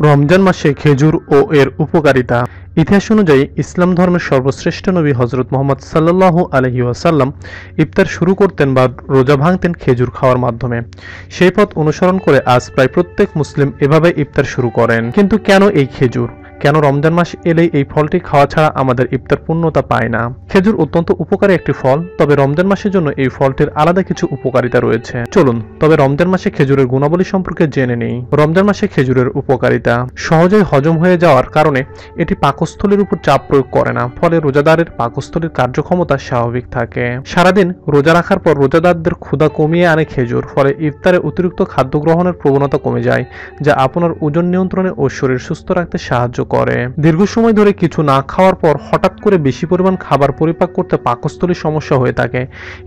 রমজান মাসে খেজুর ও এর উপকারিতা। ইতিহাস অনুযায়ী ইসলাম ধর্মের সর্বশ্রেষ্ঠ নবী হজরত মোহাম্মদ সাল্লাহ আলহি ওয়াসাল্লাম ইফতার শুরু করতেন বা রোজা ভাঙতেন খেজুর খাওয়ার মাধ্যমে। সেই পথ অনুসরণ করে আজ প্রায় প্রত্যেক মুসলিম এভাবে ইফতার শুরু করেন। কিন্তু কেন এই খেজুর? কেন রমজান মাস এলেই এই ফলটি খাওয়া ছাড়া আমাদের ইফতার পূর্ণতা পায় না? খেজুর অত্যন্ত উপকারী একটি ফল, তবে রমজান মাসের জন্য এই ফলটির আলাদা কিছু উপকারিতা রয়েছে। চলুন, তবে রমজান মাসে খেজুরের গুণাবলী সম্পর্কে জেনে নেই। রমজান মাসে খেজুরের উপকারিতা। সহজেই হজম হয়ে যাওয়ার কারণে এটি পাকস্থলীর উপর চাপ প্রয়োগ করে না, ফলে রোজাদারের পাকস্থলীর কার্যক্ষমতা স্বাভাবিক থাকে। সারাদিন রোজা রাখার পর রোজাদারদের ক্ষুধা কমিয়ে আনে খেজুর, ফলে ইফতারে অতিরিক্ত খাদ্য গ্রহণের প্রবণতা কমে যায়, যা আপনার ওজন নিয়ন্ত্রণে ও শরীর সুস্থ রাখতে সাহায্য করে। দীর্ঘ সময় ধরে কিছু না খাওয়ার পর হঠাৎ করে বেশি পরিমাণ খাবার পরিপাক করতে পাকস্থলীর সমস্যা হয়ে থাকে।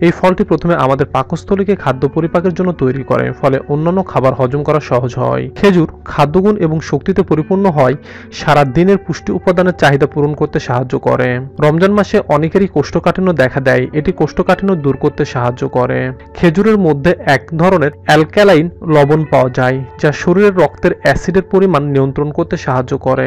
এই ফলটি প্রথমে আমাদের পাকস্থলীকে খাদ্য পরিপাকের জন্য তৈরি করে, ফলে অন্যান্য খাবার হজম করা সহজ হয়। খেজুর খাদ্যগুণ এবং শক্তিতে পরিপূর্ণ হয়, সারা দিনের পুষ্টি উপাদানের চাহিদা পূরণ করতে সাহায্য করে। রমজান মাসে অনেকেরই কোষ্ঠকাঠিন্য দেখা দেয়, এটি কোষ্ঠকাঠিন্য দূর করতে সাহায্য করে। খেজুরের মধ্যে এক ধরনের অ্যালকালাইন লবণ পাওয়া যায়, যা শরীরের রক্তের অ্যাসিডের পরিমাণ নিয়ন্ত্রণ করতে সাহায্য করে।